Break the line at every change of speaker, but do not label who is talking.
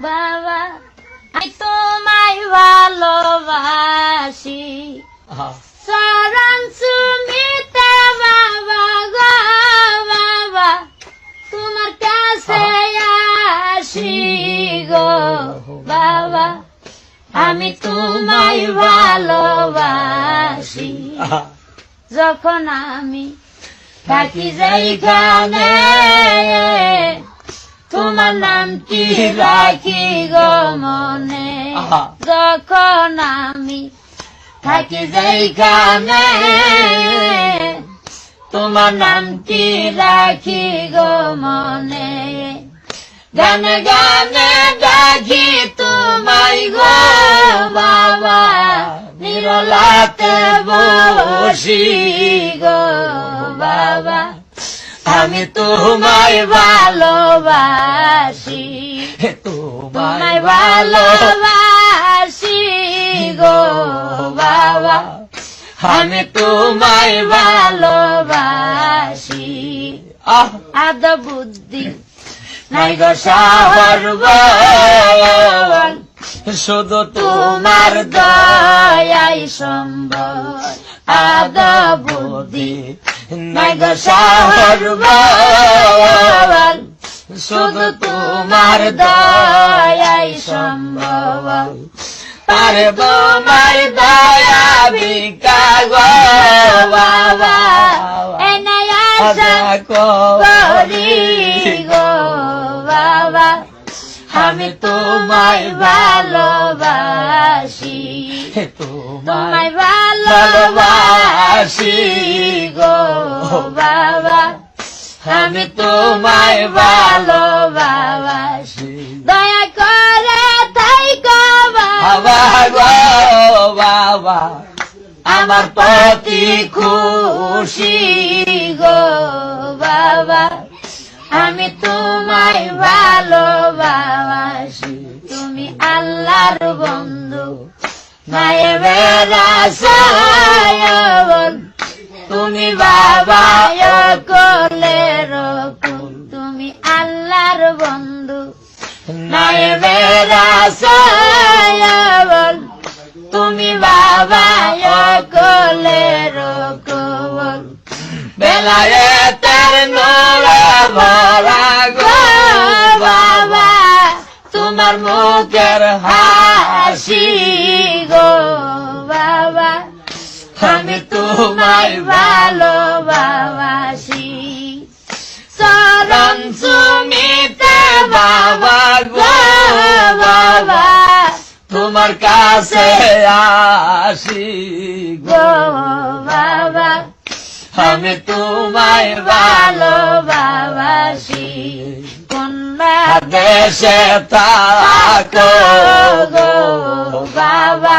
বাবা আমি তোমায় ভালোবাসি। চরণ সুমিতে বাবা গো বাবা তোমার কাছে আসি গো বাবা আমি তোমায় ভালোবাসি। যখন আমি থাকি যেখানে তোমার নামটি রাখি গো মনে। যখন আমি থাকি যেখানে তোমার নামটি রাখি গো মনে গানে গানে ডাকি তোমায় গো বাবা নিরলাতে বসি গো বাবা আমি তোমায় ভালোবাসি। তোমায় ভালোবাসি গো বাবা। আমি তোমায় ভালোবাসি। আদ বুদ্ধি নাই গো সাহর
শুধু
তোমার দয়াই সম্ভব আদ বুদ্ধি নাই গো সাহর শুধু তোমার দয়াই সম্ভব
তার
তোমার দয়া ভিকা গো বাবা। করি গো বাবা। আমি তোমায় ভালোবাসি তোমায় ভালোবাসি। বাবা আমি তোমায় ভালোবাসি। দয়া করে তাই
বাবা বাবা
আমার প্রতি খুশি গো। বাবা আমি তোমায় ভালোবাসি। তুমি আল্লাহর বন্ধু নায়েবের আশায়ন তুমি বাবা কোলের তুমি আল্লাহর বন্ধু। তুমি বাবা কোলের কোল।
বেলায়েতের নোরা ভরা গো
বাবা। তোমার মুখের হাসি তোমায় ভালোবাসি। চরণ সুমিতে বাবা গো বাবা,
তোমার কাছে আসি
গো বাবা।
আমি তোমায়
ভালোবাসি। কন্যা
দেশে থাকো
গো বাবা।